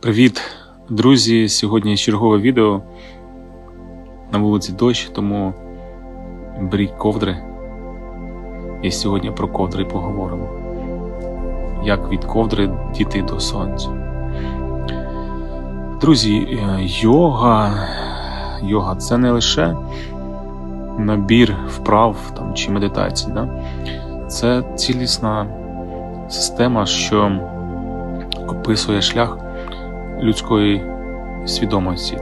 Привіт, друзі! Сьогодні чергове відео. На вулиці дощ, тому беріть ковдри. І сьогодні про ковдри поговоримо. Як від ковдри дійти до сонця. Друзі, е, йога, йога це не лише набір вправ там, чи медитацій. Да? Це цілісна система, що описує шлях людської свідомості.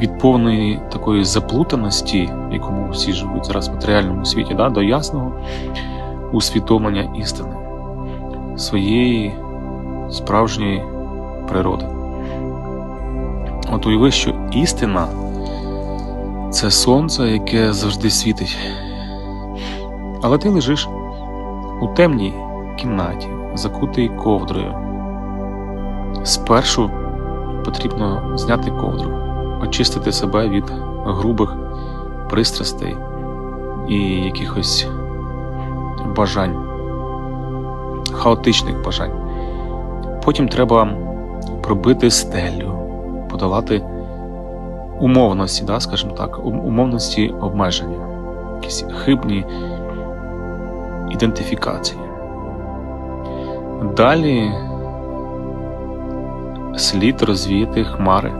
Від повної такої заплутаності, в якому всі живуть зараз в матеріальному світі, да, до ясного усвідомлення істини своєї справжньої природи. От уяви, що істина це сонце, яке завжди світить. Але ти лежиш у темній кімнаті, закутий ковдрою. Спершу потрібно зняти ковдру, очистити себе від грубих пристрастей і якихось бажань, хаотичних бажань. Потім треба пробити стелю, подолати умовності, да, скажімо так, умовності обмеження, якісь хибні ідентифікації. Далі слід розвіяти хмари,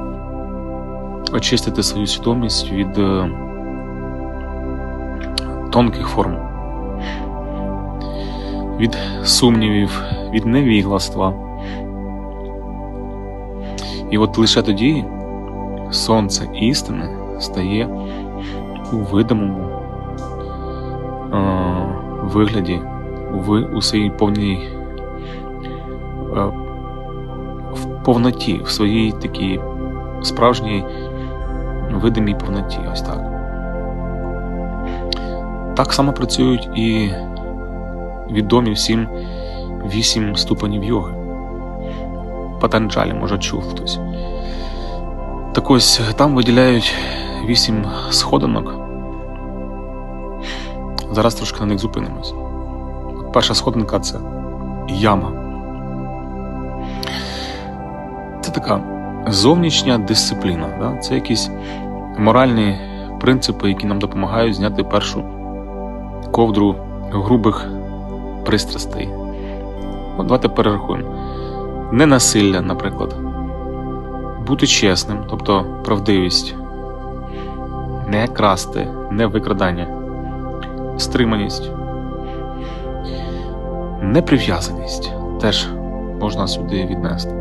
очистити свою свідомість від е, тонких форм, від сумнівів, від невігластва. І от лише тоді сонце істини стає у видимому е, вигляді, ви у своїй повній в повноті, в своїй такій справжній видимій повноті. Ось так. Так само працюють і відомі всім вісім ступенів йоги. Патанджалі, може, чув хтось. Так ось там виділяють вісім сходинок. Зараз трошки на них зупинимось. Перша сходинка це яма. Це така зовнішня дисципліна. Да? Це якісь моральні принципи, які нам допомагають зняти першу ковдру грубих пристрастей. От давайте перерахуємо. Ненасилля, наприклад. Бути чесним, тобто правдивість, не красти, не викрадання, стриманість, неприв'язаність теж можна сюди віднести.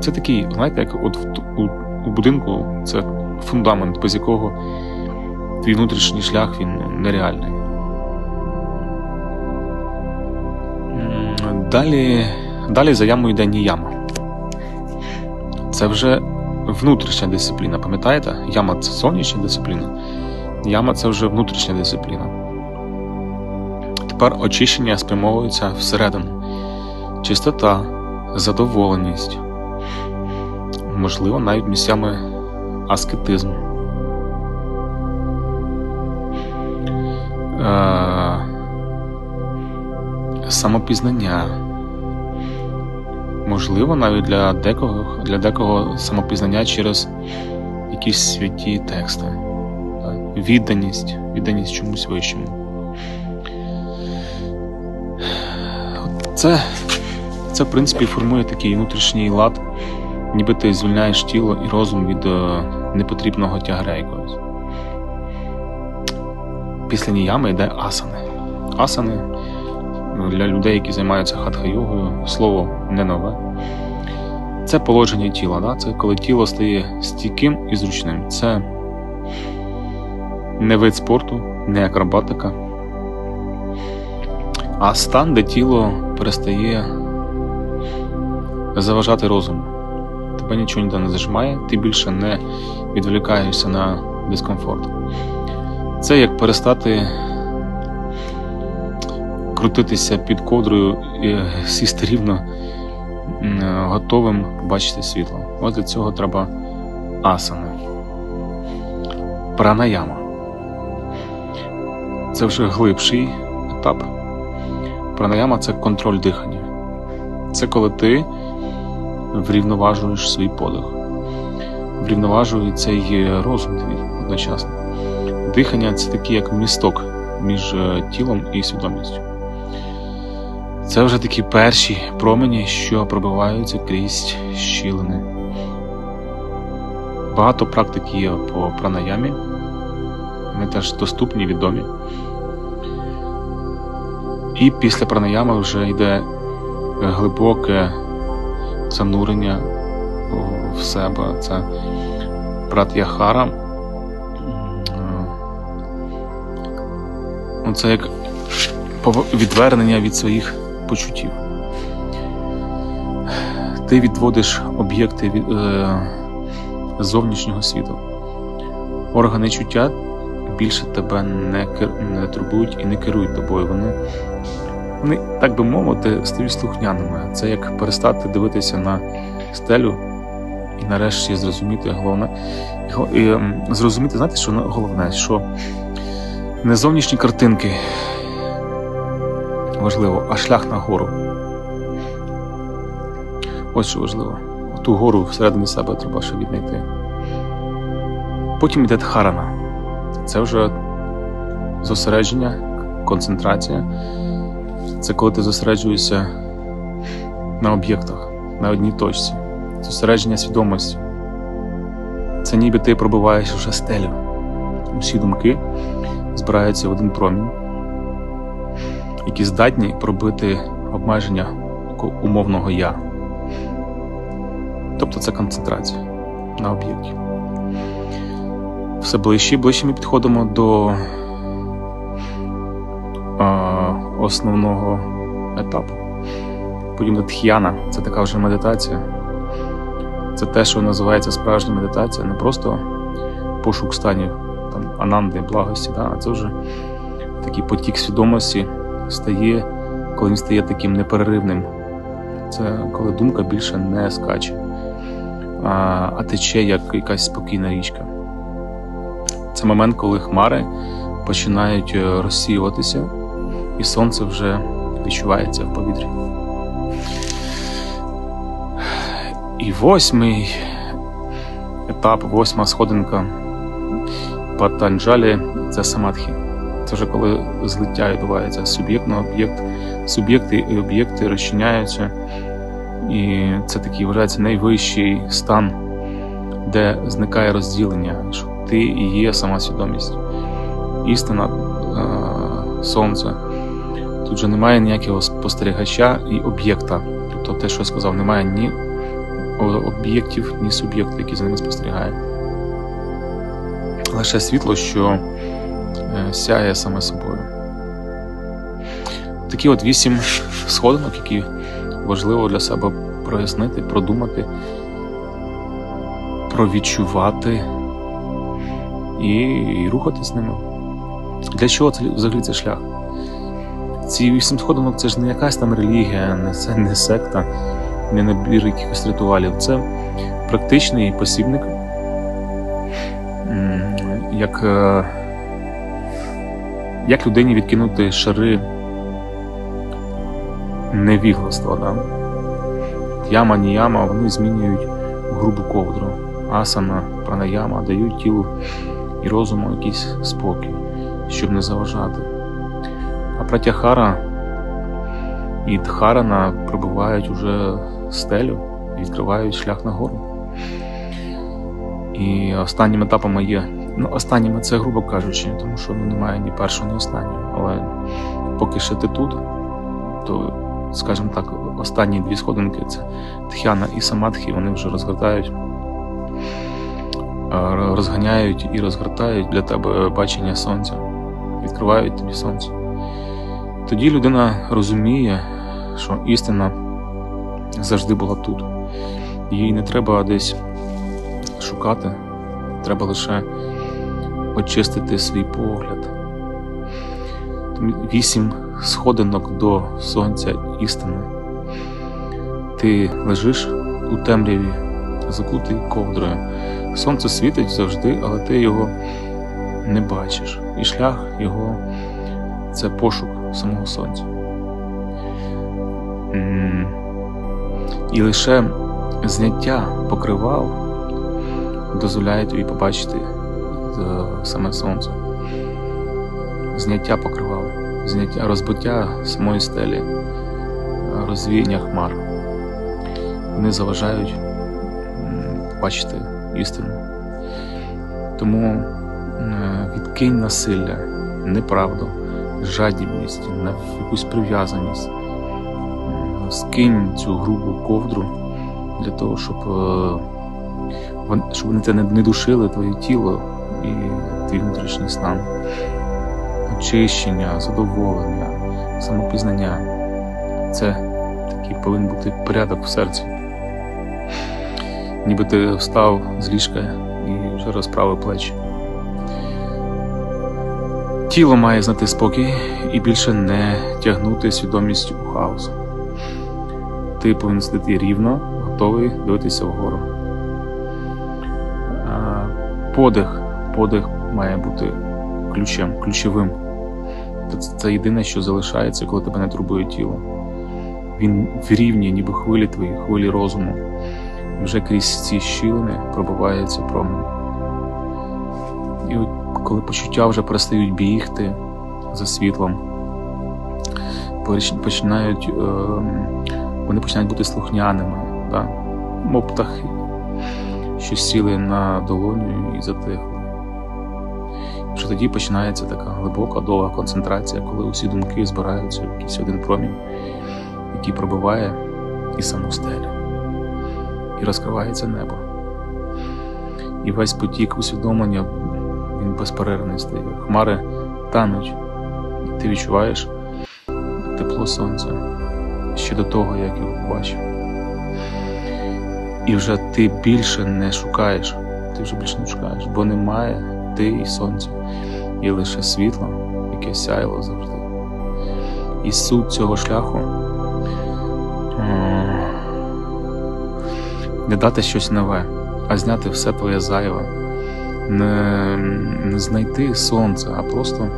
Це такий, знаєте, як от у, у будинку це фундамент, без якого твій внутрішній шлях він нереальний. Далі, далі за ямою йде ніяма. Це вже внутрішня дисципліна, пам'ятаєте? Яма це зовнішня дисципліна, яма це вже внутрішня дисципліна. Тепер очищення спрямовується всередину. Чистота, задоволеність, можливо, навіть місцями аскетизм. Самопізнання. Можливо, навіть для декого, для декого самопізнання через якісь святі тексти. Відданість, відданість чомусь вищому. Це, це, в принципі, формує такий внутрішній лад, ніби ти звільняєш тіло і розум від е, непотрібного тягаря якогось. Після ніями йде асани. Асани для людей, які займаються хатха-йогою, слово не нове. Це положення тіла. Да? Це коли тіло стає стійким і зручним. Це не вид спорту, не акробатика, а стан, де тіло перестає заважати розуму. Тебе нічого ніде не зажимає, ти більше не відволікаєшся на дискомфорт. Це як перестати крутитися під ковдрою і сісти рівно готовим бачити світло. Ось для цього треба асани. Пранаяма. Це вже глибший етап. Пранаяма це контроль дихання. Це коли ти врівноважуєш свій подих, врівноважується й розум твій одночасно. Дихання це такий як місток між е, тілом і свідомістю. Це вже такі перші промені, що пробиваються крізь щілини. Багато практик є по пранаямі. Вони теж доступні, відомі. І після пранаями вже йде глибоке занурення в себе. Це прат'яхара. Ну, Це як відвернення від своїх почуттів. Ти відводиш об'єкти від е, зовнішнього світу. Органи чуття більше тебе не, не турбують і не керують тобою. Вони, вони, так би мовити, стають слухняними. Це як перестати дивитися на стелю і нарешті зрозуміти головне. і ем, зрозуміти, знаєте, що головне, що не зовнішні картинки важливо, а шлях на гору. Ось що важливо. Ту гору всередині себе треба ще віднайти. Потім йде дхарана. Це вже зосередження, концентрація. Це коли ти зосереджуєшся на об'єктах, на одній точці. Зосередження свідомості. Це ніби ти пробиваєш вже стелю. Усі думки збираються в один промінь, які здатні пробити обмеження умовного я. Тобто це концентрація на об'єкті. Все ближче і ближче ми підходимо до основного етапу. Потім тх'яна це така вже медитація. Це те, що називається справжня медитація, не просто пошук станів там, ананди, благості, да? а це вже такий потік свідомості стає, коли він стає таким непереривним. Це коли думка більше не скаче, а, а тече як якась спокійна річка. Це момент, коли хмари починають е, розсіюватися, і сонце вже відчувається в повітрі. І восьмий етап, восьма сходинка Патанджалі це самадхі. Це вже коли злиття відбувається суб'єкт на об'єкт, суб'єкти і об'єкти розчиняються. І це такий вважається найвищий стан, де зникає розділення, що ти і є сама свідомість. Істина е- сонце. Тут же немає ніякого спостерігача і об'єкта. Тобто те, що я сказав, немає ні об'єктів, ні суб'єкту, який за ними спостерігає. Лише світло, що е, сяє саме собою. Такі от вісім сходинок, які важливо для себе прояснити, продумати, провідчувати і, і рухати з ними. Для чого це взагалі цей шлях? Ці вісім сходинок це ж не якась там релігія, не це не секта, не набір якихось ритуалів. Це практичний посібник, як, е, як людині відкинути шари невігластва. Да? Яма, ніяма, вони змінюють грубу ковдру. Асана, пранаяма дають тілу і розуму якийсь спокій, щоб не заважати. А пратяхара і дхарана пробивають уже стелю і відкривають шлях нагору. І останніми етапами є. Ну, останніми це, грубо кажучи, тому що ну, немає ні першого, ні останнього. Але поки ще ти тут, то, скажімо так, останні дві сходинки це тхяна і самадхі, вони вже розгортають, розганяють і розгортають для тебе бачення сонця, відкривають тобі сонце. Тоді людина розуміє, що істина завжди була тут. Їй не треба десь шукати, треба лише очистити свій погляд. Вісім сходинок до сонця істини. Ти лежиш у темряві, закутий ковдрою. Сонце світить завжди, але ти його не бачиш. І шлях його це пошук самого сонця. І лише зняття покривал дозволяє тобі побачити е, саме сонце. Зняття покривал, зняття розбиття самої стелі, розвіяння хмар. Вони заважають м, бачити істину. Тому е, відкинь насилля, неправду, жадібність, на якусь прив'язаність. Скинь цю грубу ковдру для того, щоб, е, щоб вони це не не душили твоє тіло і твій внутрішній стан. Очищення, задоволення, самопізнання. Це такий повинен бути порядок в серці. Ніби ти встав з ліжка і вже розправив плечі. Тіло має знати спокій і більше не тягнути свідомість у хаос. Ти повинен сидіти рівно, готовий дивитися вгору. Подих. Подих має бути ключем, ключовим. Це, це єдине, що залишається, коли тебе не турбує тіло. Він в рівні, ніби хвилі твої, хвилі розуму. І вже крізь ці щілини пробивається промінь. І от коли почуття вже перестають бігти за світлом, починають, е, вони починають бути слухняними, да? мов птахи, що сіли на долоню і затихли. Що тоді починається така глибока довга концентрація, коли усі думки збираються в якийсь один промінь, який пробиває і саму стелю, і розкривається небо. І весь потік усвідомлення він безперервний стає. Хмари тануть, і ти відчуваєш тепло сонця ще до того, як його побачив. І вже ти більше не шукаєш, ти вже більше не шукаєш, бо немає ти і сонця, є лише світло, яке сяйло завжди. І суть цього шляху не дати щось нове, а зняти все твоє зайве, не, не знайти сонце, а просто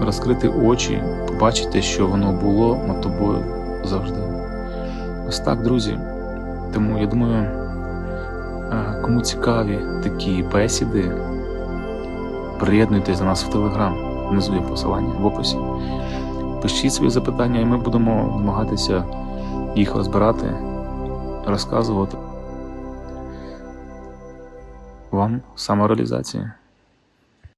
розкрити очі, побачити, що воно було над тобою завжди. Ось так, друзі. Тому я думаю, е, кому цікаві такі бесіди, приєднуйтесь до нас в Телеграм, внизу є посилання в описі. Пишіть свої запитання, і ми будемо намагатися їх розбирати, розказувати. Вам самореалізації.